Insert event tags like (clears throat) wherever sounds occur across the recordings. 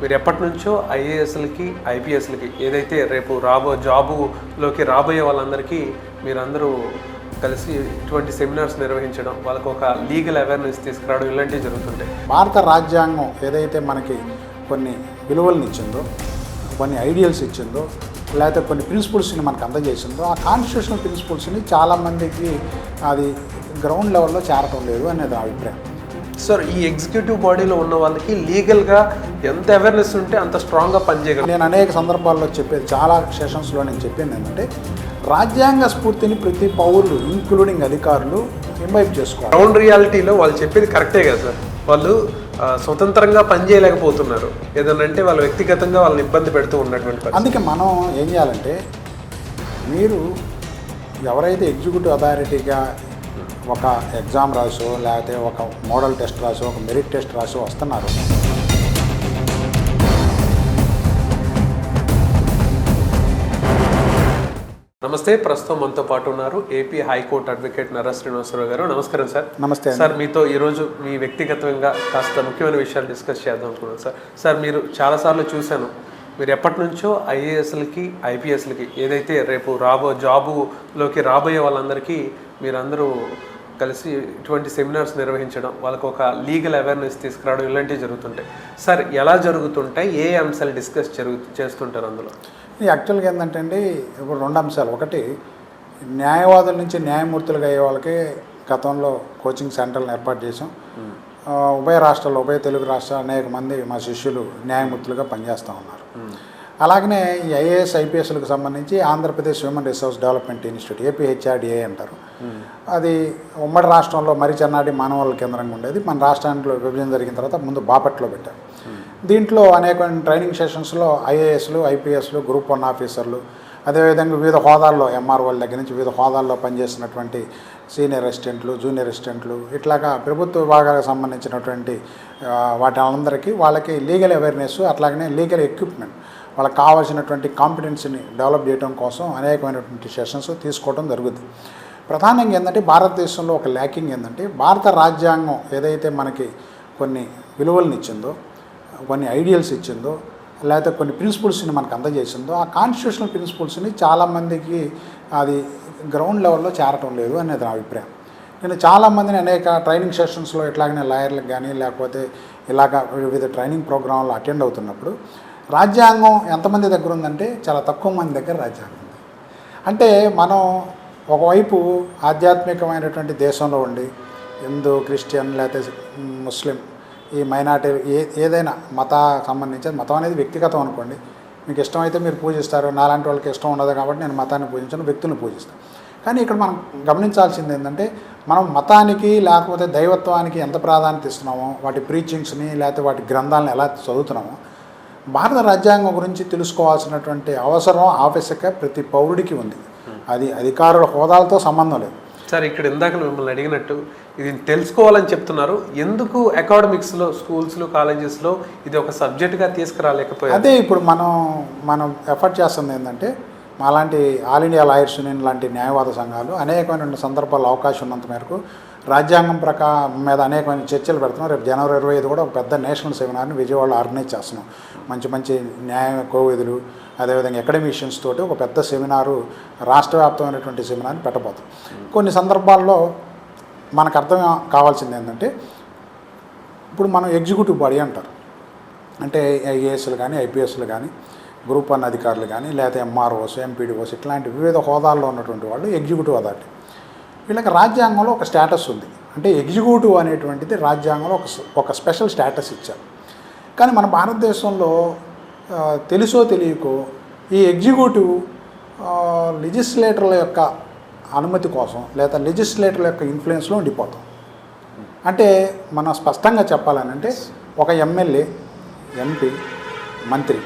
మీరు ఎప్పటి నుంచో ఐఏఎస్లకి ఐపీఎస్లకి ఏదైతే రేపు రాబో జాబులోకి రాబోయే వాళ్ళందరికీ మీరందరూ కలిసి ఇటువంటి సెమినార్స్ నిర్వహించడం వాళ్ళకు ఒక లీగల్ అవేర్నెస్ తీసుకురావడం ఇలాంటివి జరుగుతుంటాయి. భారత రాజ్యాంగం ఏదైతే మనకి కొన్ని విలువలను ఇచ్చిందో కొన్ని ఐడియల్స్ ఇచ్చిందో లేకపోతే కొన్ని ప్రిన్సిపల్స్ని మనకు అందజేసిందో ఆ కాన్స్టిట్యూషనల్ ప్రిన్సిపల్స్ని చాలామందికి అది గ్రౌండ్ లెవెల్లో చేరటం లేదు అనేది నా అభిప్రాయం. సార్ ఈ ఎగ్జిక్యూటివ్ బాడీలో ఉన్న వాళ్ళకి లీగల్గా ఎంత అవేర్నెస్ ఉంటే అంత స్ట్రాంగ్గా పనిచేయగలరు నేను అనేక సందర్భాల్లో చెప్పేది చాలా సెషన్స్లో నేను చెప్పింది ఏంటంటే రాజ్యాంగ స్ఫూర్తిని ప్రతి పౌరులు ఇంక్లూడింగ్ అధికారులు ఇంబైబ్ చేసుకోవాలి. గ్రౌండ్ రియాలిటీలో వాళ్ళు చెప్పేది కరెక్టే కదా సార్? వాళ్ళు స్వతంత్రంగా పనిచేయలేకపోతున్నారు. అంటే వాళ్ళు వ్యక్తిగతంగా వాళ్ళని ఇబ్బంది పెడుతూ ఉన్నటువంటి. అందుకే మనం ఏం చేయాలంటే మీరు ఎవరైతే ఎగ్జిక్యూటివ్ అథారిటీగా ఒక ఎగ్జామ్ రాసో లేకపోతే ఒక మోడల్ టెస్ట్ రాసో ఒక మెరిట్ టెస్ట్ రాసో వస్తున్నారు. నమస్తే ప్రస్తుతం మనతో పాటు ఉన్నారు ఏపీ హైకోర్టు అడ్వకేట్ నర శ్రీనివాసరావు గారు. నమస్కారం సార్. నమస్తే. సార్ మీతో ఈరోజు మీ వ్యక్తిగతంగా కాస్త ముఖ్యమైన విషయాలు డిస్కస్ చేద్దాం అనుకున్నాను సార్. సార్ మీరు చాలాసార్లు చూశాను. మీరు ఎప్పటి నుంచో ఐఏఎస్లకి ఐపీఎస్లకి ఏదైతే రేపు రాబో జాబులోకి రాబోయే వాళ్ళందరికీ మీరందరూ కలిసి ఇటువంటి సెమినార్స్ నిర్వహించడం వాళ్ళకు ఒక లీగల్ అవేర్నెస్ తీసుకురావడం ఇలాంటివి జరుగుతుంటాయి. సార్ ఎలా జరుగుతుంటాయి? ఏ అంశాలు డిస్కస్ జరుగు చేస్తుంటారు అందులో? ఈ యాక్చువల్గా ఏంటంటే అండి ఇప్పుడు రెండు అంశాలు. ఒకటి న్యాయవాదుల నుంచి న్యాయమూర్తులుగా అయ్యే వాళ్ళకి గతంలో కోచింగ్ సెంటర్లను ఏర్పాటు చేసాం ఉభయ రాష్ట్రాల్లో ఉభయ తెలుగు రాష్ట్రాలు అనేక మంది మా శిష్యులు న్యాయమూర్తులుగా పనిచేస్తూ ఉన్నారు. అలాగనే ఈ ఐఏఎస్ ఐపీఎస్లకు సంబంధించి Andhra Pradesh human resource development institute APHRDA అంటారు. అది ఉమ్మడి రాష్ట్రంలో మరి చెన్నాడి మానవాళి కేంద్రంగా ఉండేది. మన రాష్ట్రానికి విభజన జరిగిన తర్వాత ముందు బాపట్లో పెట్టారు. దీంట్లో అనేక ట్రైనింగ్ సెషన్స్లో ఐఏఎస్లు ఐపీఎస్లు గ్రూప్ వన్ ఆఫీసర్లు అదేవిధంగా వివిధ హోదాల్లో ఎంఆర్ఓల దగ్గర నుంచి వివిధ హోదాల్లో పనిచేస్తున్నటువంటి సీనియర్ అసిస్టెంట్లు జూనియర్ అసిస్టెంట్లు ఇట్లాగా ప్రభుత్వ విభాగాలకు సంబంధించినటువంటి వాటి అందరికీ వాళ్ళకి లీగల్ అవేర్నెస్ అట్లాగనే లీగల్ ఎక్విప్మెంట్ వాళ్ళకి కావాల్సినటువంటి కాంపిటెన్సీని డెవలప్ చేయడం కోసం అనేకమైనటువంటి సెషన్స్ తీసుకోవడం జరుగుతుంది ప్రధానంగా ఏంటంటే భారతదేశంలో ఒక ల్యాకింగ్ ఏంటంటే భారత రాజ్యాంగం ఏదైతే మనకి కొన్ని విలువలను ఇచ్చిందో కొన్ని ఐడియల్స్ ఇచ్చిందో లేకపోతే కొన్ని ప్రిన్సిపల్స్ని మనకు అందజేసిందో ఆ కాన్స్టిట్యూషనల్ ప్రిన్సిపల్స్ని చాలామందికి అది గ్రౌండ్ లెవెల్లో చేరటం లేదు అనేది నా అభిప్రాయం. నేను చాలామందిని అనేక ట్రైనింగ్ సెషన్స్లో ఎట్లాగనే లాయర్లకు కానీ లేకపోతే ఇలాగ వివిధ ట్రైనింగ్ ప్రోగ్రాంలు అటెండ్ అవుతున్నప్పుడు రాజ్యాంగం ఎంతమంది దగ్గర ఉందంటే చాలా తక్కువ మంది దగ్గర రాజ్యాంగం ఉంది. అంటే మనం ఒకవైపు ఆధ్యాత్మికమైనటువంటి దేశంలో ఉండి హిందూ క్రిస్టియన్ లేకపోతే ముస్లిం ఈ మైనార్టీ ఏ ఏదైనా మత సంబంధించి మతం అనేది వ్యక్తిగతం అనుకోండి మీకు ఇష్టమైతే మీరు పూజిస్తారు నాలాంటి వాళ్ళకి ఇష్టం ఉండదు కాబట్టి నేను మతాన్ని పూజించను వ్యక్తులను పూజిస్తాను. కానీ ఇక్కడ మనం గమనించాల్సింది ఏంటంటే మనం మతానికి లేకపోతే దైవత్వానికి ఎంత ప్రాధాన్యత ఇస్తున్నామో వాటి ప్రీచింగ్స్ని లేకపోతే వాటి గ్రంథాలను ఎలా చదువుతున్నామో భారత రాజ్యాంగం గురించి తెలుసుకోవాల్సినటువంటి అవసరం ఆవశ్యక ప్రతి పౌరుడికి ఉంది. అది అధికారుల హోదాలతో సంబంధం లేదు. సార్ ఇక్కడ ఇందాక మిమ్మల్ని అడిగినట్టు ఇది తెలుసుకోవాలని చెప్తున్నారు. ఎందుకు అకాడమిక్స్లో స్కూల్స్లో కాలేజెస్లో ఇది ఒక సబ్జెక్ట్గా తీసుకురాలేకపోయారు? అదే ఇప్పుడు మనం మనం ఎఫర్ట్ చేస్తుంది ఏంటంటే మాలాంటి ఆల్ ఇండియా లాయర్స్ యూనియన్ లాంటి న్యాయవాద సంఘాలు అనేకమైన సందర్భాల్లో అవకాశం ఉన్నంత మేరకు రాజ్యాంగం ప్రకా మీద అనేకమైన చర్చలు పెడుతున్నాం. రేపు జనవరి ఇరవై ఐదు కూడా ఒక పెద్ద నేషనల్ సెమినార్ని విజయవాడలో ఆర్గనైజ్ చేస్తున్నాం. మంచి మంచి న్యాయ కోవిదులు అదేవిధంగా అకాడమిషియన్స్ తోటి ఒక పెద్ద సెమినారు రాష్ట్ర వ్యాప్తమైనటువంటి సెమినార్ని పెట్టబోతాం. కొన్ని సందర్భాల్లో మనకు అర్థం కావాల్సింది ఏంటంటే ఇప్పుడు మనం ఎగ్జిక్యూటివ్ బాడీ అంటారు. అంటే ఐఏఎస్లు కానీ ఐపీఎస్లు కానీ గ్రూప్ వన్ అధికారులు కానీ లేకపోతే ఎంఆర్ఓస్ ఎంపీడీఓస్ ఇట్లాంటి వివిధ హోదాల్లో ఉన్నటువంటి వాళ్ళు ఎగ్జిక్యూటివ్ అథారిటీ. వీళ్ళకి రాజ్యాంగంలో ఒక స్టేటస్ ఉంది. అంటే ఎగ్జిక్యూటివ్ అనేటువంటిది రాజ్యాంగంలో ఒక ఒక స్పెషల్ స్టేటస్ ఇచ్చారు. కానీ మన భారతదేశంలో తెలుసో తెలియకో ఈ ఎగ్జిక్యూటివ్ లెజిస్లేటర్ల యొక్క అనుమతి కోసం లేదా లెజిస్లేటర్ల యొక్క ఇన్ఫ్లుయెన్స్లో ఉండిపోతాం. అంటే మనం స్పష్టంగా చెప్పాలనంటే ఒక ఎమ్మెల్యే ఎంపీ మంత్రి.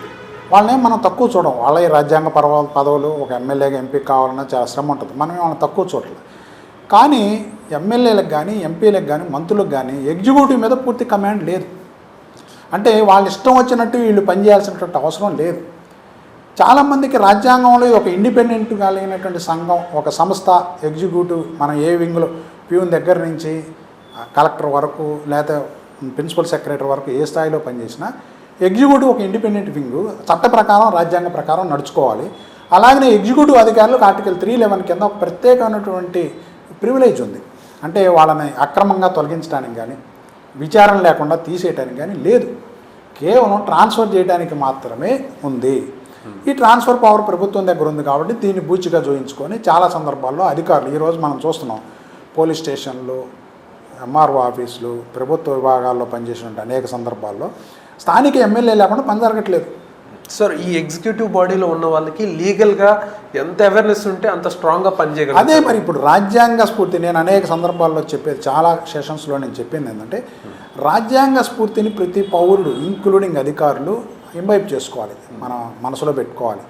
వాళ్ళని మనం తక్కువ చూడం. వాళ్ళ రాజ్యాంగ పర్వ పదవులు ఒక ఎమ్మెల్యేగా ఎంపీ కావాలన్నా చాలా శ్రమ ఉంటుంది. మనం వాళ్ళని తక్కువ చూడలేదు కానీ ఎమ్మెల్యేలకు కానీ ఎంపీలకు కానీ మంత్రులకు కానీ ఎగ్జిక్యూటివ్ మీద పూర్తి కమాండ్ లేదు. అంటే వాళ్ళ ఇష్టం వచ్చినట్టు వీళ్ళు పనిచేయాల్సినటువంటి అవసరం లేదు. చాలామందికి రాజ్యాంగంలో ఇది ఒక ఇండిపెండెంట్ కలిగినటువంటి సంఘం ఒక సంస్థ ఎగ్జిక్యూటివ్ మనం ఏ వింగ్లో ప్యూన్ దగ్గర నుంచి కలెక్టర్ వరకు లేకపోతే ప్రిన్సిపల్ సెక్రటరీ వరకు ఏ స్థాయిలో పనిచేసినా ఎగ్జిక్యూటివ్ ఒక ఇండిపెండెంట్ వింగ్. చట్ట ప్రకారం రాజ్యాంగ ప్రకారం నడుచుకోవాలి. అలాగనే ఎగ్జిక్యూటివ్ అధికారులకు ఆర్టికల్ త్రీ లెవెన్ కింద ఒక ప్రత్యేకమైనటువంటి ప్రివిలేజ్ ఉంది. అంటే వాళ్ళని అక్రమంగా తొలగించడానికి కానీ విచారణ లేకుండా తీసేయటానికి కానీ లేదు. కేవలం ట్రాన్స్ఫర్ చేయడానికి మాత్రమే ఉంది. ఈ ట్రాన్స్ఫర్ పవర్ ప్రభుత్వం దగ్గర ఉంది కాబట్టి దీన్ని బూచిగా జోయించుకొని చాలా సందర్భాల్లో అధికారులు ఈరోజు మనం చూస్తున్నాం పోలీస్ స్టేషన్లు ఎంఆర్ఓ ఆఫీసులు ప్రభుత్వ విభాగాల్లో పనిచేసినట్టు అనేక సందర్భాల్లో స్థానిక ఎమ్మెల్యే లేకుండా పని జరగట్లేదు. సార్ ఈ ఎగ్జిక్యూటివ్ బాడీలో ఉన్న వాళ్ళకి లీగల్గా ఎంత అవేర్నెస్ ఉంటే అంత స్ట్రాంగ్గా పనిచేయగలరు అదే మరి ఇప్పుడు రాజ్యాంగ స్ఫూర్తి నేను అనేక సందర్భాల్లో చెప్పేది చాలా సెషన్స్లో నేను చెప్పింది ఏంటంటే రాజ్యాంగ స్ఫూర్తిని ప్రతి పౌరుడు ఇంక్లూడింగ్ అధికారులు ఇంబైబ్ చేసుకోవాలి. మనం మనసులో పెట్టుకోవాలి.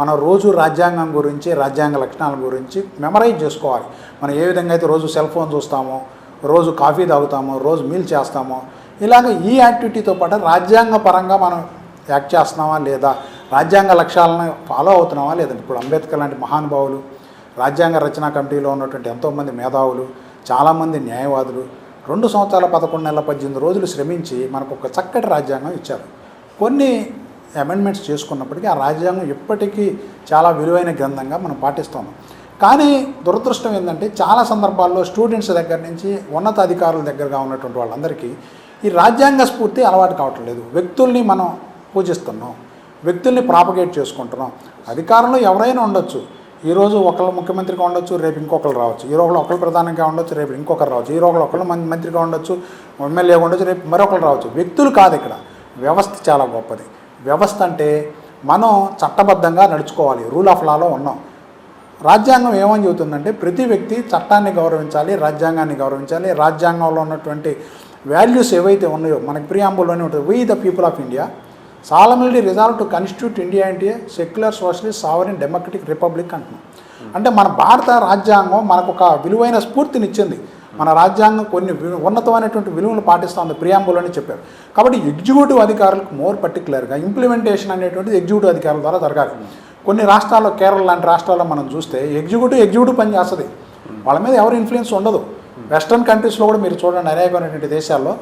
మనం రోజు రాజ్యాంగం గురించి రాజ్యాంగ లక్షణాల గురించి మెమరైజ్ చేసుకోవాలి. మనం ఏ విధంగా అయితే రోజు సెల్ ఫోన్ చూస్తామో రోజు కాఫీ తాగుతామో రోజు మీల్ చేస్తామో ఇలాగ ఈ యాక్టివిటీతో పాటు రాజ్యాంగ పరంగా మనం యాక్ట్ చేస్తున్నామా లేదా? రాజ్యాంగ లక్ష్యాలను ఫాలో అవుతున్నామా లేదంటే ఇప్పుడు అంబేద్కర్ లాంటి మహానుభావులు రాజ్యాంగ రచనా కమిటీలో ఉన్నటువంటి ఎంతోమంది మేధావులు చాలామంది న్యాయవాదులు రెండు సంవత్సరాల పదకొండు నెలల పద్దెనిమిది రోజులు శ్రమించి మనకు ఒక చక్కటి రాజ్యాంగం ఇచ్చారు. కొన్ని అమెండ్మెంట్స్ చేసుకున్నప్పటికీ ఆ రాజ్యాంగం ఇప్పటికీ చాలా విలువైన గ్రంథంగా మనం పాటిస్తున్నాం కానీ దురదృష్టం ఏంటంటే చాలా సందర్భాల్లో స్టూడెంట్స్ దగ్గర నుంచి ఉన్నతాధికారుల దగ్గరగా ఉన్నటువంటి వాళ్ళందరికీ ఈ రాజ్యాంగ స్ఫూర్తి అలవాటు కావటం లేదు వ్యక్తుల్ని మనం పూజిస్తున్నాం వ్యక్తుల్ని ప్రాపగేట్ చేసుకుంటున్నాం. అధికారంలో ఎవరైనా ఉండొచ్చు. ఈరోజు ఒకళ్ళు ముఖ్యమంత్రిగా ఉండొచ్చు రేపు ఇంకొకరు రావచ్చు. ఈ రోజులో ఒకళ్ళు ప్రధానంగా ఉండొచ్చు రేపు ఇంకొకరు రావచ్చు. ఈ రోజులో ఒకళ్ళు మంత్రిగా ఉండొచ్చు ఎమ్మెల్యేగా ఉండొచ్చు రేపు మరొకరు రావచ్చు. వ్యక్తులు కాదు ఇక్కడ. వ్యవస్థ చాలా గొప్పది. వ్యవస్థ అంటే మనం చట్టబద్ధంగా నడుచుకోవాలి. రూల్ ఆఫ్ లాలో ఉన్నాం. రాజ్యాంగం ఏమని చెబుతుందంటే ప్రతి వ్యక్తి చట్టాన్ని గౌరవించాలి రాజ్యాంగాన్ని గౌరవించాలి. రాజ్యాంగంలో ఉన్నటువంటి వాల్యూస్ ఏవైతే ఉన్నాయో మనకి ప్రియాంబుల్లోనే ఉంటుంది we the people of India solemnly resolve to constitute India అంటే secular socialist sovereign democratic republic అంటున్నాం. అంటే మన భారత రాజ్యాంగం మనకు ఒక విలువైన స్ఫూర్తినిచ్చింది. మన రాజ్యాంగం కొన్ని వి- ఉన్నతమైనటువంటి విలువలు పాటిస్తుంది ప్రియాంబులోనే చెప్పారు. కాబట్టి ఎగ్జిక్యూటివ్ అధికారులకు మోర్ పర్టికులర్గా ఇంప్లిమెంటేషన్ అనేటువంటిది ఎగ్జిక్యూటివ్ అధికారుల ద్వారా జరగాలి. కొన్ని రాష్ట్రాల్లో కేరళ లాంటి రాష్ట్రాల్లో మనం చూస్తే ఎగ్జిక్యూటివ్ ఎగ్జిక్యూటివ్ పని చేస్తుంది. వాళ్ళ మీద ఎవరు ఇన్ఫ్లుయెన్స్ ఉండదు. వెస్ట్రన్ కంట్రీస్లో కూడా మీరు చూడండి అనేకమైనటువంటి దేశాల్లో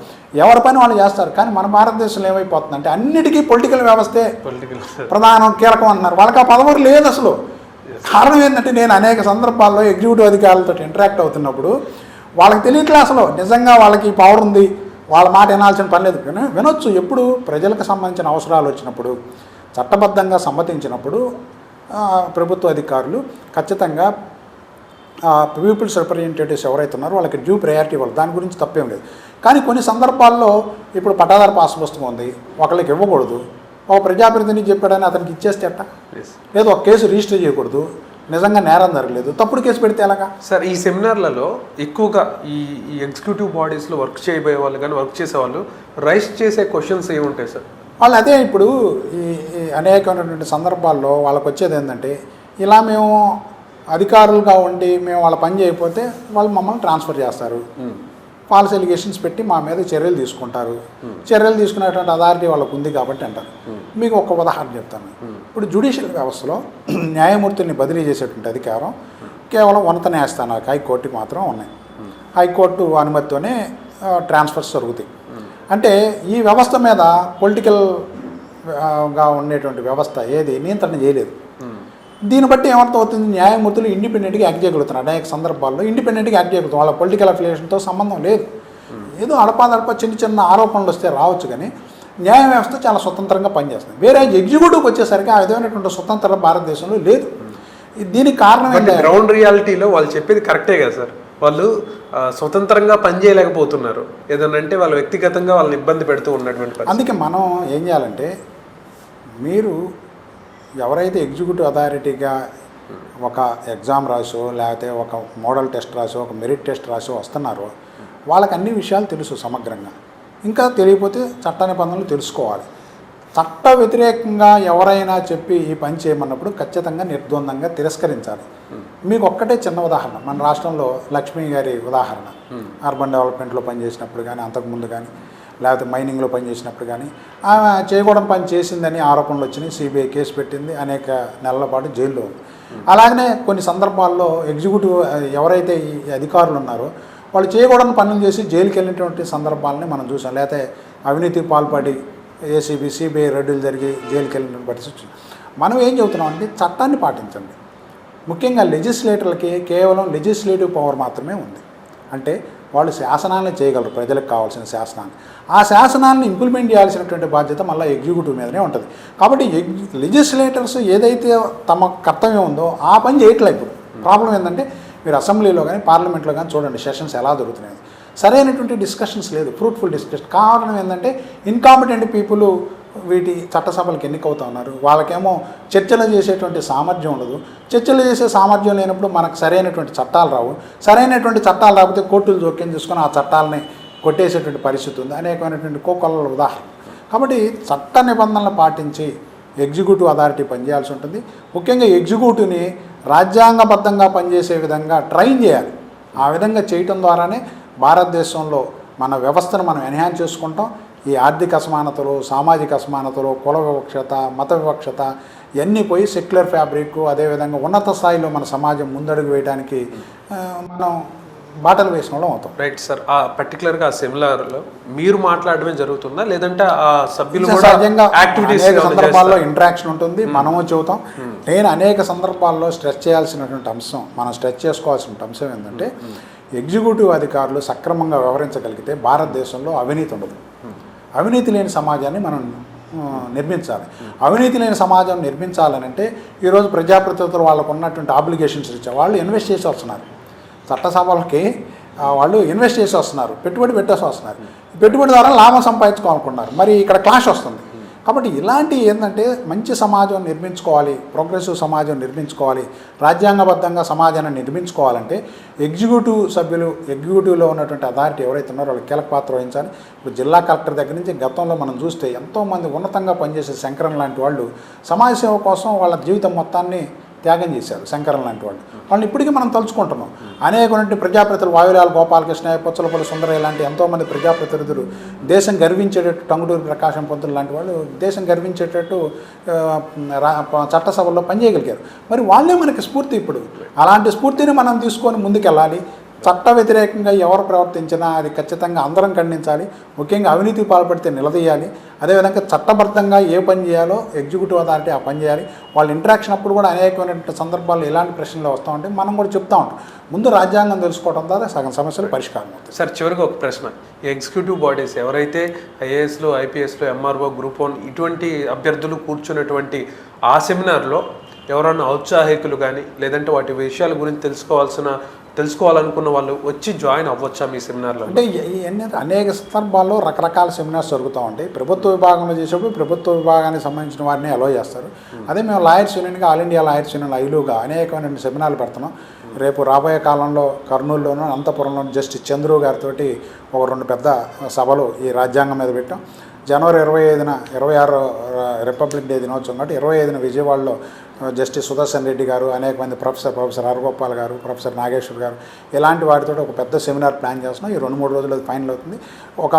ఎవరి పని వాళ్ళు చేస్తారు. కానీ మన భారతదేశంలో ఏమైపోతుంది అంటే అన్నిటికీ పొలిటికల్ వ్యవస్థే పొలిటికల్ ప్రధానం కీలకం అంటున్నారు. వాళ్ళకి ఆ పదవులు లేదు అసలు. కారణం ఏంటంటే నేను అనేక సందర్భాల్లో ఎగ్జిక్యూటివ్ అధికారులతో ఇంటరాక్ట్ అవుతున్నప్పుడు వాళ్ళకి తెలియట్లే అసలు. నిజంగా వాళ్ళకి పవర్ ఉంది. వాళ్ళ మాట వినాల్సిన పని లేదు. విన వినొచ్చు. ఎప్పుడు ప్రజలకు సంబంధించిన అవసరాలు వచ్చినప్పుడు చట్టబద్ధంగా సమ్మతించినప్పుడు ప్రభుత్వ అధికారులు ఖచ్చితంగా పీపుల్స్ రిప్రజెంటేటివ్స్ ఎవరైతే ఉన్నారో వాళ్ళకి డ్యూ ప్రయారిటీ ఇవ్వాలి. దాని గురించి తప్పేం లేదు. కానీ కొన్ని సందర్భాల్లో ఇప్పుడు పట్టాదారు పాస్ పుస్తకం ఉంది. ఒకళ్ళకి ఇవ్వకూడదు. ఒక ప్రజాప్రతినిధి చెప్పాడని అతనికి ఇచ్చేస్తే ఎట్టా? లేదు ఒక కేసు రిజిస్టర్ చేయకూడదు. నిజంగా నేరం జరగలేదు. తప్పుడు కేసు పెడితే ఎలాగా? సార్ ఈ సెమినార్లలో ఎక్కువగా ఈ ఈ ఎగ్జిక్యూటివ్ బాడీస్లో వర్క్ చేయబోయే వాళ్ళు కానీ వర్క్ చేసే వాళ్ళు రైస్ చేసే క్వశ్చన్స్ ఏముంటాయి సార్? వాళ్ళు అదే ఇప్పుడు ఈ అనేకమైనటువంటి సందర్భాల్లో వాళ్ళకి వచ్చేది ఏంటంటే ఇలా మేము అధికారులుగా ఉండి మేము వాళ్ళ పని చేయకపోతే వాళ్ళు మమ్మల్ని ట్రాన్స్ఫర్ చేస్తారు. ఫాల్స్ ఎలిగేషన్స్ పెట్టి మా మీద చర్యలు తీసుకుంటారు. చర్యలు తీసుకునేటువంటి అథారిటీ వాళ్ళకు ఉంది కాబట్టి అంటారు. మీకు ఒక ఉదాహరణ చెప్తాను. ఇప్పుడు జ్యుడిషియల్ వ్యవస్థలో (clears throat) న్యాయమూర్తుల్ని బదిలీ చేసేటువంటి అధికారం కేవలం ఉన్నత న్యాయస్థానాలకు హైకోర్టుకి మాత్రం ఉన్నాయి. హైకోర్టు అనుమతితోనే ట్రాన్స్ఫర్స్ జరుగుతాయి. అంటే ఈ వ్యవస్థ మీద పొలిటికల్గా ఉండేటువంటి వ్యవస్థ ఏది? నియంత్రణ చేయలేదు. దీన్ని బట్టి ఏమర్థమవుతుంది న్యాయమూర్తులు ఇండిపెండెంట్గా యాక్ట్ చేయగలుగుతున్నారు. అనేక సందర్భాల్లో ఇండిపెండెంట్గా యాక్ట్ చేయగలుగుతారు. వాళ్ళ పొలిటికల్ అఫిలియేషన్తో సంబంధం లేదు. ఏదో అడపాదడప చిన్న చిన్న ఆరోపణలు వస్తే రావచ్చు కానీ న్యాయ వ్యవస్థ చాలా స్వతంత్రంగా పనిచేస్తుంది. వేరే ఎగ్జిక్యూటివ్కి వచ్చేసరికి ఆ విధమైనటువంటి స్వతంత్ర భారతదేశంలో లేదు. దీనికి కారణం గ్రౌండ్ రియాలిటీలో వాళ్ళు చెప్పేది కరెక్టే కదా సార్. వాళ్ళు స్వతంత్రంగా పనిచేయలేకపోతున్నారు. ఏదన్నా అంటే వాళ్ళు వ్యక్తిగతంగా వాళ్ళని ఇబ్బంది పెడుతూ ఉన్నటువంటి అందుకే మనం ఏం చేయాలంటే మీరు ఎవరైతే ఎగ్జిక్యూటివ్ అథారిటీగా ఒక ఎగ్జామ్ రాసో లేకపోతే ఒక మోడల్ టెస్ట్ రాసో ఒక మెరిట్ టెస్ట్ రాసో వస్తున్నారో వాళ్ళకి అన్ని విషయాలు తెలుసు సమగ్రంగా. ఇంకా తెలియకపోతే చట్ట నిబంధనలు తెలుసుకోవాలి. చట్ట వ్యతిరేకంగా ఎవరైనా చెప్పి ఈ పని చేయమన్నప్పుడు ఖచ్చితంగా నిర్ద్వందంగా తిరస్కరించాలి. మీకు ఒక్కటే చిన్న ఉదాహరణ. మన రాష్ట్రంలో లక్ష్మీ గారి ఉదాహరణ. అర్బన్ డెవలప్మెంట్లో పనిచేసినప్పుడు కానీ అంతకుముందు కానీ లేకపోతే మైనింగ్లో పనిచేసినప్పుడు కానీ ఆమె చేయకూడని పని చేసిందని ఆరోపణలు వచ్చినాయి. సిబిఐ కేసు పెట్టింది. అనేక నెలల పాటు జైల్లో ఉంది. అలాగనే కొన్ని సందర్భాల్లో ఎగ్జిక్యూటివ్ ఎవరైతే ఈ అధికారులు ఉన్నారో వాళ్ళు చేయకూడని పనులు చేసి జైలుకి వెళ్ళినటువంటి సందర్భాలని మనం చూసాం. లేకపోతే అవినీతి పాల్పడి ఏసీబీ సిబిఐ రెడ్యూలు జరిగి జైలుకి వెళ్ళినటువంటి పరిస్థితి మనం ఏం చెబుతున్నాం అంటే చట్టాన్ని పాటించండి. ముఖ్యంగా లెజిస్లేటర్లకి కేవలం లెజిస్లేటివ్ పవర్ మాత్రమే ఉంది. అంటే వాళ్ళు శాసనాలను చేయగలరు ప్రజలకు కావాల్సిన శాసనాన్ని. ఆ శాసనాన్ని ఇంప్లిమెంట్ చేయాల్సినటువంటి బాధ్యత మళ్ళీ ఎగ్జిక్యూటివ్ మీదనే ఉంటుంది. కాబట్టి లెజిస్లేటర్స్ ఏదైతే తమ కర్తవ్యం ఉందో ఆ పని చేయట్లేదు ఇప్పుడు. ప్రాబ్లం ఏంటంటే మీరు అసెంబ్లీలో కానీ పార్లమెంట్లో కానీ చూడండి సెషన్స్ ఎలా దొరుకుతున్నాయి. సరైనటువంటి డిస్కషన్స్ లేదు ఫ్రూట్ఫుల్ డిస్కషన్ కారణం ఏంటంటే ఇన్కాంపిటెంట్ పీపుల్ వీటి చట్టసభలకు ఎన్నికవుతా ఉన్నారు. వాళ్ళకేమో చర్చలు చేసేటువంటి సామర్థ్యం ఉండదు. చర్చలు చేసే సామర్థ్యం లేనప్పుడు మనకు సరైనటువంటి చట్టాలు రావు. సరైనటువంటి చట్టాలు రాకపోతే కోర్టులు జోక్యం చేసుకుని ఆ చట్టాలని కొట్టేసేటువంటి పరిస్థితి ఉంది. అనేకమైనటువంటి కోకొల్ల ఉదాహరణ. కాబట్టి చట్ట నిబంధనలు పాటించి ఎగ్జిక్యూటివ్ అథారిటీ పనిచేయాల్సి ఉంటుంది. ముఖ్యంగా ఎగ్జిక్యూటివ్ని రాజ్యాంగబద్ధంగా పనిచేసే విధంగా ట్రైన్ చేయాలి. ఆ విధంగా చేయటం ద్వారానే భారతదేశంలో మన వ్యవస్థను మనం ఎన్హాన్స్ చేసుకుంటాం. ఈ ఆర్థిక అసమానతలు సామాజిక అసమానతలు కుల వివక్షత మత వివక్షత ఇవన్నీ పోయి సెక్యులర్ ఫ్యాబ్రిక్ అదేవిధంగా ఉన్నత స్థాయిలో మన సమాజం ముందడుగు వేయడానికి మనం బాటలు వేసిన వాళ్ళం అవుతాం. రైట్ సార్ ఆ పర్టికులర్గా ఆ సెమినార్లో మీరు మాట్లాడడమే జరుగుతుందా? లేదంటే ఆ సభ్యులు కూడా సహజంగా యాక్టివిటీస్ సందర్భాల్లో ఇంటరాక్షన్ ఉంటుంది మనము చెబుతాం. నేను అనేక సందర్భాల్లో స్ట్రెస్ చేయాల్సినటువంటి అంశం మనం స్ట్రెస్ చేసుకోవాల్సిన అంశం ఏంటంటే ఎగ్జిక్యూటివ్ అధికారులు సక్రమంగా వ్యవహరించగలిగితే భారతదేశంలో అవినీతి ఉండదు. అవినీతి లేని సమాజాన్ని మనం నిర్మించాలి. అవినీతి లేని సమాజం నిర్మించాలని అంటే ఈరోజు ప్రజాప్రతినిధులు వాళ్ళకు ఉన్నటువంటి ఆబ్లిగేషన్స్ ఇచ్చే వాళ్ళు ఇన్వెస్ట్ చేసి వస్తున్నారు. చట్టసభలకి వాళ్ళు ఇన్వెస్ట్ చేసి వస్తున్నారు. పెట్టుబడి పెట్టేసి వస్తున్నారు. పెట్టుబడి ద్వారా లాభం సంపాదించుకోవాలనుకుంటున్నారు. మరి ఇక్కడ క్లాష్ వస్తుంది. కాబట్టి ఇలాంటి ఏంటంటే మంచి సమాజం నిర్మించుకోవాలి ప్రోగ్రెసివ్ సమాజం నిర్మించుకోవాలి రాజ్యాంగబద్ధంగా సమాజాన్ని నిర్మించుకోవాలంటే ఎగ్జిక్యూటివ్ సభ్యులు ఎగ్జిక్యూటివ్లో ఉన్నటువంటి అథారిటీ ఎవరైతే ఉన్నారో వాళ్ళు కీలక పాత్ర వహించాలి. ఇప్పుడు జిల్లా కలెక్టర్ దగ్గర నుంచి గతంలో మనం చూస్తే ఎంతోమంది ఉన్నతంగా పనిచేసే శంకరన్ లాంటి వాళ్ళు సమాజ సేవ కోసం వాళ్ళ జీవితం మొత్తాన్ని త్యాగం చేశారు శంకరం లాంటి వాళ్ళు. వాళ్ళని ఇప్పటికీ మనం తలుచుకుంటున్నాం. అనేకటువంటి ప్రజాప్రతినిధులు వాయురాల గోపాలకృష్ణ పొచ్చలపల్లి సుందరయ్య లాంటి ఎంతోమంది ప్రజాప్రతినిధులు దేశం గర్వించేటట్టు టంగుటూరు ప్రకాశం పంతులు లాంటి వాళ్ళు దేశం గర్వించేటట్టు చట్టసభల్లో పనిచేయగలిగారు. మరి వాళ్ళే మనకి స్ఫూర్తి ఇప్పుడు. అలాంటి స్ఫూర్తిని మనం తీసుకొని ముందుకెళ్ళాలి. చట్ట వ్యతిరేకంగా ఎవరు ప్రవర్తించినా అది ఖచ్చితంగా అందరం ఖండించాలి. ముఖ్యంగా అవినీతికి పాల్పడితే నిలదీయాలి. అదేవిధంగా చట్టబద్ధంగా ఏ పని చేయాలో ఎగ్జిక్యూటివ్ అథారిటీ ఆ పని చేయాలి. వాళ్ళ ఇంటరాక్షన్ అప్పుడు కూడా అనేకమైనటువంటి సందర్భాల్లో ఇలాంటి ప్రశ్నలు వస్తూ మనం కూడా చెప్తా ఉంటాం. ముందు రాజ్యాంగం తెలుసుకోవడం ద్వారా సగం సమస్యలు పరిష్కారం అవుతాయి. సార్ చివరికి ఒక ప్రశ్న. ఈ ఎగ్జిక్యూటివ్ బాడీస్ ఎవరైతే ఐఏఎస్లో ఐపీఎస్లో ఎంఆర్ఓ గ్రూప్ వన్ ఇటువంటి అభ్యర్థులు కూర్చున్నటువంటి ఆ సెమినార్లో ఎవరైనా ఔత్సాహికులు కానీ లేదంటే వాటి విషయాల గురించి తెలుసుకోవాల్సిన తెలుసుకోవాలనుకున్న వాళ్ళు వచ్చి జాయిన్ అవ్వచ్చా మీ సెమినార్లో? అంటే అనేక సందర్భాల్లో రకరకాల సెమినార్స్ జరుగుతూ ఉంటాయి. ప్రభుత్వ విభాగంలో చేసేప్పుడు ప్రభుత్వ విభాగానికి సంబంధించిన వారిని అలో చేస్తారు. అదే మేము లాయర్స్ యూనియన్గా ఆల్ ఇండియా లాయర్స్ యూనియన్ ఐలుగా అనేకమైన సెమినార్లు పెడుతున్నాం. రేపు రాబోయే కాలంలో కర్నూలులోను అనంతపురంలోను జస్టిస్ చంద్రు గారితో ఒక రెండు పెద్ద సభలు ఈ రాజ్యాంగం మీద పెట్టాం. జనవరి ఇరవై ఐదున ఇరవై ఆరు రిపబ్లిక్ డే దినోత్సవం కాబట్టి ఇరవై ఐదున విజయవాడలో జస్టిస్ సుదర్శన్ రెడ్డి గారు అనేక మంది ప్రొఫెసర్ ప్రొఫెసర్ హరగోపాల్ గారు ప్రొఫెసర్ నాగేశ్వర్ గారు ఇలాంటి వాటితో ఒక పెద్ద సెమినార్ ప్లాన్ చేస్తున్నాం. ఈ రెండు మూడు రోజులు అది ఫైనల్ అవుతుంది. ఒక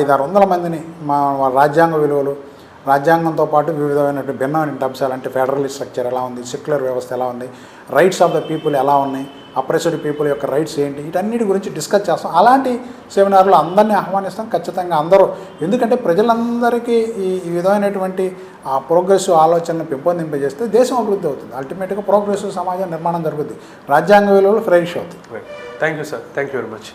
ఐదారు వందల మందిని మా మా రాజ్యాంగ విలువలు రాజ్యాంగంతో పాటు వివిధమైనటువంటి భిన్నమైన అంశాలు అంటే ఫెడరల్ స్ట్రక్చర్ ఎలా ఉంది సెక్యులర్ వ్యవస్థ ఎలా ఉంది రైట్స్ ఆఫ్ ద పీపుల్ ఎలా ఉన్నాయి అప్రెస్డ్ పీపుల్ యొక్క రైట్స్ ఏంటి? వీటన్నిటి గురించి డిస్కస్ చేస్తాం. అలాంటి సెమినార్లో అందరినీ ఆహ్వానిస్తాం. ఖచ్చితంగా అందరూ. ఎందుకంటే ప్రజలందరికీ ఈ ఈ విధమైనటువంటి ఆ ప్రోగ్రెసివ్ ఆలోచనను పెంపొందింపజేస్తే దేశం అభివృద్ధి అవుతుంది. అల్టిమేట్గా ప్రోగ్రెసివ్ సమాజం నిర్మాణం జరుగుతుంది రాజ్యాంగ విలువలు ఫ్రెష్ అవుతుంది thank you sir thank you very much